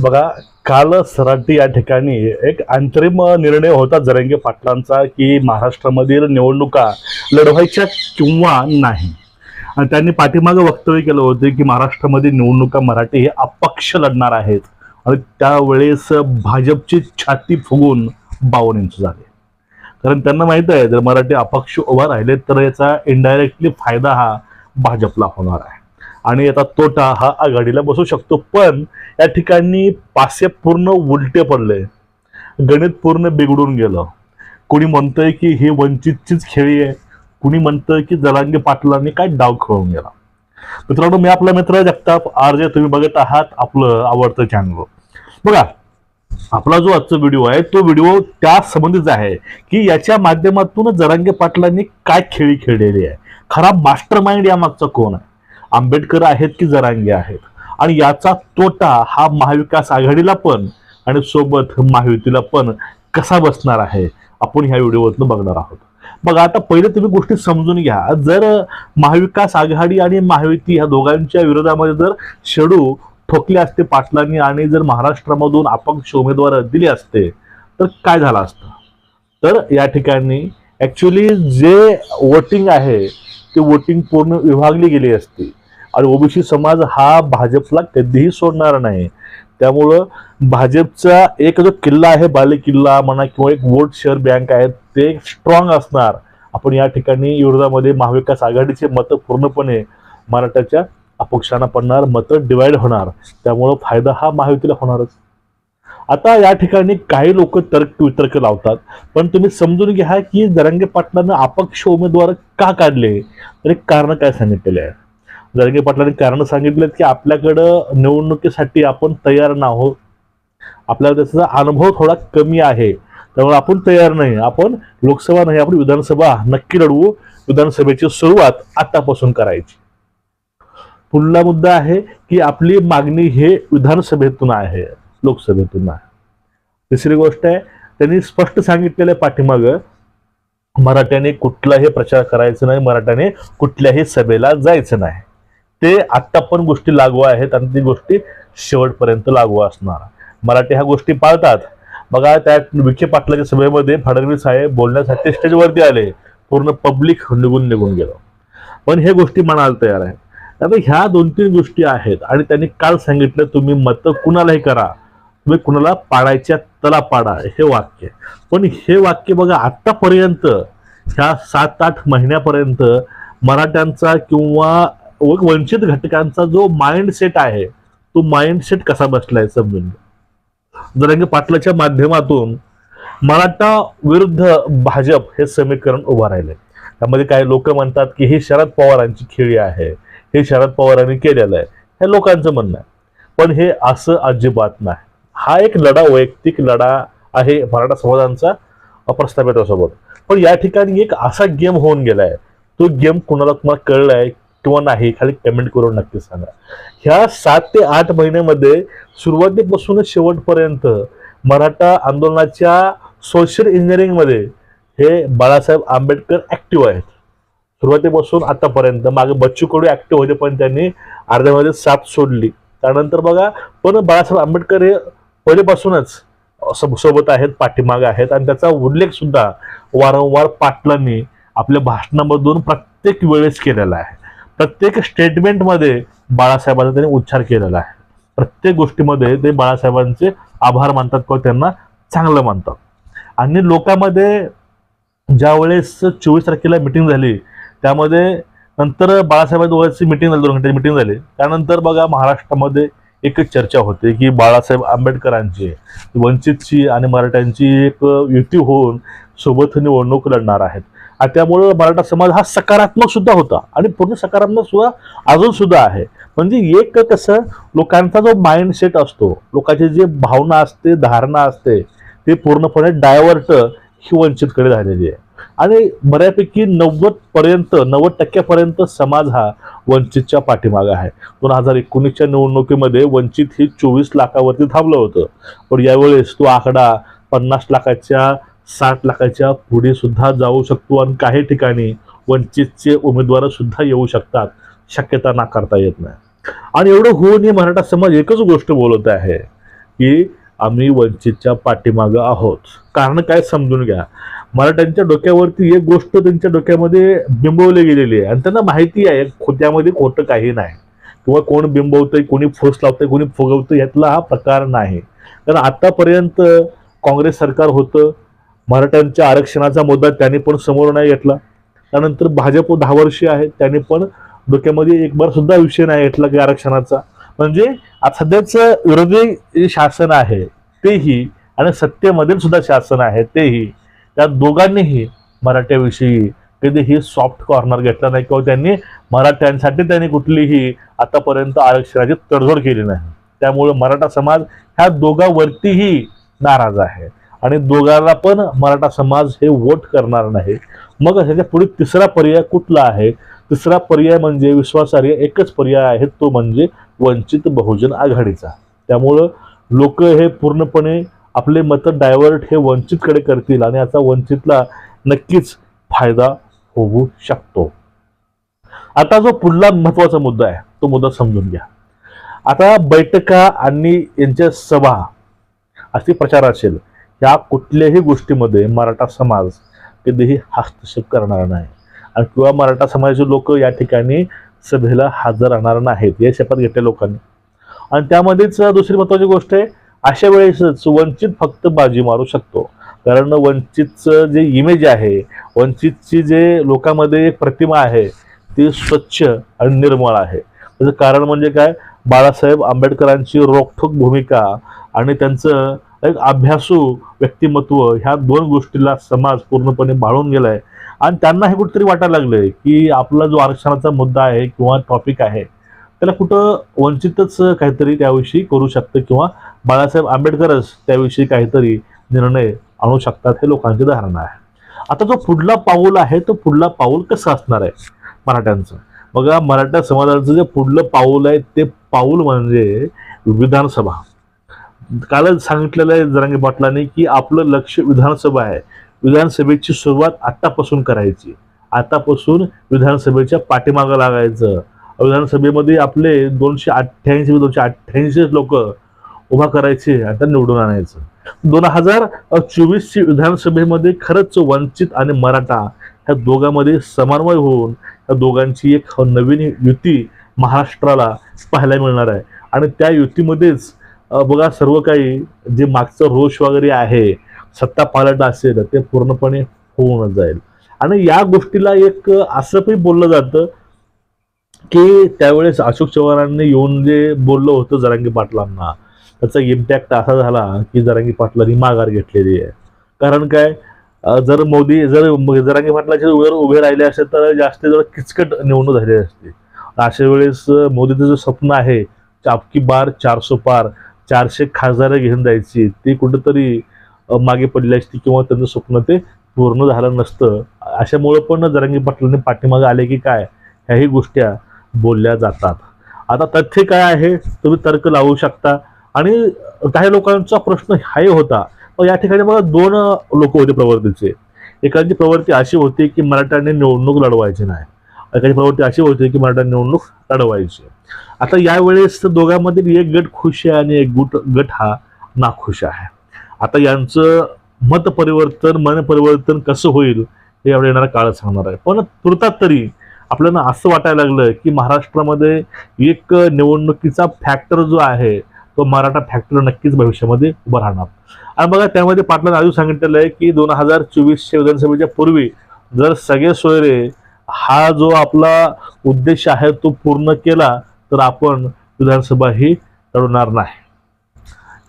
बघा काल सराटी या ठिकाणी एक अंतरिम निर्णय होता जरंगे पाटलांचा की महाराष्ट्रामधील निवडणुका लढवायच्या किंवा नाही. आणि त्यांनी पाठीमागे वक्तव्य केलं होतं की महाराष्ट्रामध्ये निवडणुका मराठी हे अपक्ष लढणार आहेत. आणि त्यावेळेस भाजपची छाती फुगून बावन इंच झाले. कारण त्यांना माहीत आहे जर मराठी अपक्ष उभा राहिले तर याचा इनडायरेक्टली फायदा हा भाजपला होणार आहे. आणि याचा तोटा हा आघाडीला बसू शकतो. पण या ठिकाणी पासे पूर्ण उलटे पडले. गणित पूर्ण बिघडून गेलं. कोणी म्हणतंय की हे वंचितचीच खेळी आहे. कुणी म्हणतंय की जरांगे पाटलांनी काय डाव खेळून गेला. मित्रांनो मी आपला मित्र जगताप आर जे तुम्ही बघत आहात आपलं आवडतं चॅनल बघा आपला जो आजचा व्हिडिओ आहे तो व्हिडिओ त्या संबंधित आहे की याच्या माध्यमातून जरांगे पाटलांनी काय खेळी खेळलेली आहे. खरा मास्टर माइंड या मागचा कोण आहे? आंबेडकर आहेत की जरांगे आहेत? आणि याचा तोटा हा महाविकास आघाडीला पण आणि सोबत महायुतीला पण कसा बसणार आहे? आपण ह्या व्हिडिओतून बघणार आहोत. बघा आता पहिले तुम्ही गोष्टी समजून घ्या. जर महाविकास आघाडी आणि महायुती ह्या दोघांच्या विरोधामध्ये जर शेडू ठोकले असते पाटलांनी आणि जर महाराष्ट्रामधून अपक्ष उमेदवार दिले असते तर काय झालं असतं? तर या ठिकाणी ॲक्च्युली जे वोटिंग आहे ते वोटिंग पूर्ण विभागली गेली असती. आणि ओबीसी समाज हा भाजपला कधीही सोडणार नाही. त्यामुळं भाजपचा एक जो किल्ला आहे बाले किल्ला म्हणा किंवा एक वोट शेअर बँक आहे ते स्ट्रॉंग असणार. आपण या ठिकाणी विरोधामध्ये महाविकास आघाडीचे मतं पूर्णपणे मराठाच्या अपक्षांना पडणार मतं डिवाइड होणार. त्यामुळं फायदा हा महायुतीला होणारच. आता या ठिकाणी काही लोक तर्क वितर्क लावतात. पण तुम्ही समजून घ्या की जरंगे पाटलांना अपक्ष उमेदवार का काढले? तर कारण काय सांगितलेले आहे जरगे पाटलांनी कारण सांगितलं की आपल्याकडं निवडणुकीसाठी आपण तयार नाहोत. आपल्याला त्याचा अनुभव थोडा कमी आहे. त्यामुळे आपण तयार नाही. आपण लोकसभा नाही आपण विधानसभा नक्की लढवू. विधानसभेची सुरुवात आतापासून करायची. पुढला मुद्दा आहे की आपली मागणी हे विधानसभेतून आहे लोकसभेतून आहे. तिसरी गोष्ट आहे त्यांनी स्पष्ट सांगितलेलं आहे पाठीमागं मराठ्याने कुठलाही प्रचार करायचा नाही मराठ्याने कुठल्याही सभेला जायचं नाही. ते आत्ता पण गोष्टी लागू आहेत आणि ती गोष्टी शेवटपर्यंत लागू असणार. मराठी ह्या गोष्टी पाळतात. बघा त्या विखे पाटलाच्या सभेमध्ये फडणवीस साहेब बोलण्यासाठी स्टेजवरती आले. पूर्ण पब्लिक निघून निघून गेलो. पण हे गोष्टी म्हणायला तयार आहेत. आता ह्या दोन तीन गोष्टी आहेत आणि त्यांनी काल सांगितलं तुम्ही मतं कुणालाही करा. तुम्ही कुणाला पाडायच्या तला पाडा हे वाक्य. पण हे वाक्य बघा आत्तापर्यंत ह्या सात आठ महिन्यापर्यंत मराठ्यांचा किंवा वंचित घटकांचा जो माइंडसेट आहे तो माइंडसेट कसा बसलाय समजून घ्या. जरंगे पाटलाच्या माध्यमातून मराठा विरुद्ध भाजप हे समीकरण उभं राहिले त्यामध्ये काही लोक म्हणतात की हे शरद पवारांची खेळी आहे हे शरद पवारांनी केलेलं आहे. हे लोकांचं म्हणणं आहे. पण हे असं अजिबात नाही. हा एक लढा वैयक्तिक लढा आहे मराठा समाजांचा प्रस्थापितासोबत पण या ठिकाणी एक असा गेम होऊन गेलाय. तो गेम कुणाला तुम्हाला कळलाय किंवा नाही खाली कमेंट करून नक्की सांगा. ह्या सात ते आठ महिन्यामध्ये सुरुवातीपासूनच शेवटपर्यंत मराठा आंदोलनाच्या सोशल इंजिनिअरिंगमध्ये हे बाळासाहेब आंबेडकर ॲक्टिव्ह आहेत. सुरुवातीपासून आतापर्यंत. मागे बच्चू कडू ॲक्टिव्ह होते पण त्यांनी अर्ध्यामध्ये साथ सोडली. त्यानंतर बघा पण बाळासाहेब आंबेडकर हे पहिलेपासूनच सोबत आहेत पाठीमागे आहेत. आणि त्याचा उल्लेख सुद्धा वारंवार पाटलांनी आपल्या भाषणामधून प्रत्येक वेळेस केलेला आहे. प्रत्येक स्टेटमेंटमध्ये बाळासाहेबांचा त्यांनी उच्चार केलेला आहे. प्रत्येक गोष्टीमध्ये ते बाळासाहेबांचे आभार मानतात किंवा त्यांना चांगलं मानतात. आणि लोकांमध्ये ज्या वेळेस चोवीस तारखेला मिटिंग झाली त्यामध्ये नंतर बाळासाहेबांची मिटिंग झाली दोन घंट्याची मिटिंग झाली. त्यानंतर बघा महाराष्ट्रामध्ये एकच चर्चा होते की बाळासाहेब आंबेडकरांची वंचितची आणि मराठ्यांची एक युती होऊन सोबत निवडणूक लढणार आहेत. त्यामुळं मराठा समाज हा सकारात्मक सुद्धा होता. आणि पूर्ण सकारात्मक सुद्धा अजून सुद्धा आहे. म्हणजे एक कसं लोकांचा जो माइंडसेट असतो लोकांची जी भावना असते धारणा असते ते पूर्णपणे डायव्हर्ट ही वंचितकडे झालेली आहे. आणि बऱ्यापैकी नव्वद पर्यंत नव्वद टक्क्यापर्यंत समाज हा वंचितच्या पाठीमागे आहे. दोन हजार एकोणीसच्या निवडणुकीमध्ये वंचित ही चोवीस लाखावरती थांबलं होतं. पण यावेळेस तो आकडा पन्नास लाखाच्या साठ लाखाच्या पुढे सुद्धा जाऊ शकतो आणि काही ठिकाणी वंचितचे उमेदवार सुद्धा येऊ शकतात. शक्यता नाकारता येत नाही. आणि एवढं होऊन हे मराठा समाज एकच गोष्ट बोलत आहे की आम्ही वंचितच्या पाठीमागं आहोत. कारण काय समजून घ्या मराठ्यांच्या डोक्यावरती एक गोष्ट त्यांच्या डोक्यामध्ये बिंबवली गेलेली आहे. आणि त्यांना माहिती आहे खोट्यामध्ये खोटं काही नाही. किंवा कोण बिंबवतंय कोणी फोस लावतंय कोणी फुगवतंय यातला हा प्रकार नाही. कारण आतापर्यंत काँग्रेस सरकार होतं मराठ्यांच्या आरक्षणाचा मुद्दा त्यांनी पण समोर नाही घेतला. त्यानंतर भाजप दहा वर्षे आहे त्यांनी पण डोक्यामध्ये एक बार सुद्धा विषय नाही घेतला की आरक्षणाचा. म्हणजे आता सध्याचं विरोधी जे शासन आहे तेही आणि सत्तेमधील सुद्धा शासन आहे तेही त्या दोघांनीही मराठ्याविषयी कधीही सॉफ्ट कॉर्नर घेतला नाही किंवा त्यांनी मराठ्यांसाठी त्यांनी कुठलीही आतापर्यंत आरक्षणाची तडजोड केली नाही. त्यामुळे मराठा समाज ह्या दोघांवरतीही नाराज आहे. आणि दोघांना पण मराठा समाज हे वोट करणार नाही. मग ह्याच्या पुढे तिसरा पर्याय कुठला आहे? तिसरा पर्याय म्हणजे विश्वासार्ह एकच पर्याय आहे तो म्हणजे वंचित बहुजन आघाडीचा. त्यामुळं लोक हे पूर्णपणे आपले मतं डायव्हर्ट हे वंचितकडे करतील आणि याचा वंचितला नक्कीच फायदा होऊ शकतो. आता जो पुढला महत्त्वाचा मुद्दा आहे तो मुद्दा समजून घ्या. आता बैठका आणि यांच्या सभा अशी प्रचार असेल. या कुठल्याही गोष्टीमध्ये मराठा समाज कधीही हस्तक्षेप करणार नाही. आणि किंवा मराठा समाजाचे लोक या ठिकाणी सभेला हजर राहणार नाहीत. या शपथ घेतल्या लोकांनी. आणि त्यामध्येच दुसरी महत्वाची गोष्ट आहे अशा वेळेसच वंचित फक्त बाजी मारू शकतो. कारण वंचितचं जे इमेज आहे वंचितची जे लोकांमध्ये एक प्रतिमा आहे ती स्वच्छ आणि निर्मळ आहे. त्याचं कारण म्हणजे काय? बाळासाहेब आंबेडकरांची रोखठोक भूमिका आणि त्यांचं एक अभ्यासू व्यक्तिमत्व ह्या दोन गोष्टीला समाज पूर्णपणे बाळून गेलाय. आणि त्यांना हे कुठेतरी वाटायला लागलंय की आपला जो आरक्षणाचा मुद्दा आहे किंवा टॉपिक आहे त्याला कुठं वंचितच काहीतरी त्याविषयी करू शकतं किंवा बाळासाहेब आंबेडकरच त्याविषयी काहीतरी निर्णय आणू शकतात हे लोकांची धारणा आहे. आता जो पुढला पाऊल आहे तो पुढला पाऊल कसं असणार आहे मराठ्यांचं? बघा मराठा समाजाचं जे पुढलं पाऊल आहे ते पाऊल म्हणजे विधानसभा. कालच सांगितलेलं आहे जरांगे पाटलांनी की आपलं लक्ष विधानसभा आहे. विधानसभेची सुरुवात आत्तापासून करायची. आतापासून विधानसभेच्या पाठीमागं लागायचं. विधानसभेमध्ये आपले दोनशे अठ्ठ्याऐंशी दोनशे अठ्ठ्याऐंशी लोक उभा करायचे आता निवडून आणायचं. दोन हजार चोवीसची विधानसभेमध्ये खरंच वंचित आणि मराठा ह्या दोघांमध्ये समन्वय होऊन या दोघांची एक नवीन युती महाराष्ट्राला पाहायला मिळणार आहे. आणि त्या युतीमध्येच बघा सर्व काही जे मागचं रोष वगैरे आहे सत्ता पालट असेल ते पूर्णपणे होऊन जाईल. आणि या गोष्टीला एक असं पण बोललं जातं की त्यावेळेस अशोक चव्हाणांनी येऊन जे बोललं होतं जरांगी पाटलांना त्याचा इम्पॅक्ट असा झाला की जरांगी पाटलांनी माघार घेतलेली आहे. कारण काय? जर मोदी जर जरांगी पाटलाचे वर उभे राहिले असेल तर जास्त जर किचकट निवडणूक झाली असते. अशा वेळेस मोदीचं जे स्वप्न आहे चापकी बार चारसो पार चारशे खासदारं घेऊन जायची ती कुठंतरी मागे पडली असती किंवा त्यांचं स्वप्न ते पूर्ण झालं नसतं. अशामुळं पण जरांगी पाटलांनी पाठीमागे आले की काय? ह्याही गोष्टी बोलल्या जातात. आता तथ्य काय आहे? तुम्ही तर्क लावू शकता. आणि काही लोकांचा प्रश्न हाही होता. पण या ठिकाणी मला दोन लोक होते प्रवृत्तीचे. एकाची प्रवृत्ती अशी होती की मराठ्यांनी निवडणूक लढवायची नाही. एकाची प्रवृत्ती अशी होती की मराठ्यांनी निवडणूक लढवायची. आता यावेळेस दोघांमधील एक गट खुश आहे आणि एक गुट गट हा नाखुश आहे. आता यांचं मत परिवर्तन मन परिवर्तन कसं होईल हे यावेळी येणारा काळ सांगणार आहे. पण तुर्तात तरी आपल्याला असं वाटायला लागलं की महाराष्ट्रामध्ये एक निवडणुकीचा फॅक्टर जो आहे तो मराठा फॅक्टर नक्कीच भविष्यामध्ये उभा राहणार. आणि बघा त्यामध्ये पाटलांना आधी सांगितलेलं आहे की दोन हजार चोवीसच्या विधानसभेच्या पूर्वी जर सगळे सोयरे हा जो आपला उद्देश आहे तो पूर्ण केला तर आपण विधानसभा ही लढवणार नाही.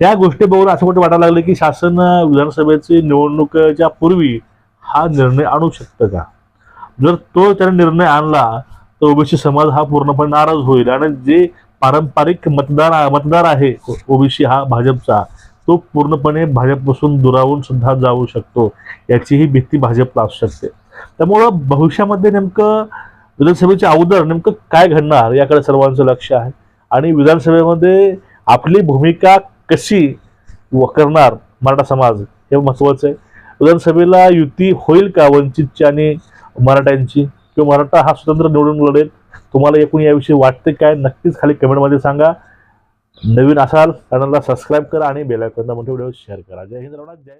या गोष्टी बघून असं कुठे वाटायला लागलं की शासन विधानसभेची निवडणुकीच्या पूर्वी हा निर्णय आणू शकतं का? जर तो त्याने निर्णय आणला तर ओबीसी समाज हा पूर्णपणे नाराज होईल. आणि जे पारंपरिक मतदार मतदार आहे ओबीसी हा भाजपचा तो पूर्णपणे भाजपपासून दुरावून सुद्धा जाऊ शकतो. याचीही भीती भाजपला असू शकते. त्यामुळं भविष्यामध्ये नेमकं विधानसभेच्या अवदर नेमकं काय घडणार याकडे सर्वांचं लक्ष आहे. आणि विधानसभेमध्ये आपली भूमिका कशी व करणार मराठा समाज हे महत्वाचं आहे. विधानसभेला युती होईल का वंचितची आणि मराठ्यांची? किंवा मराठा हा स्वतंत्र निवडून लढेल? तुम्हाला एकूण याविषयी वाटते काय? नक्कीच खाली कमेंटमध्ये सांगा. नवीन असाल चॅनलला सबस्क्राईब करा आणि बेल मोठे व्हिडिओ शेअर करा. जय हिंद रवनाथ जय.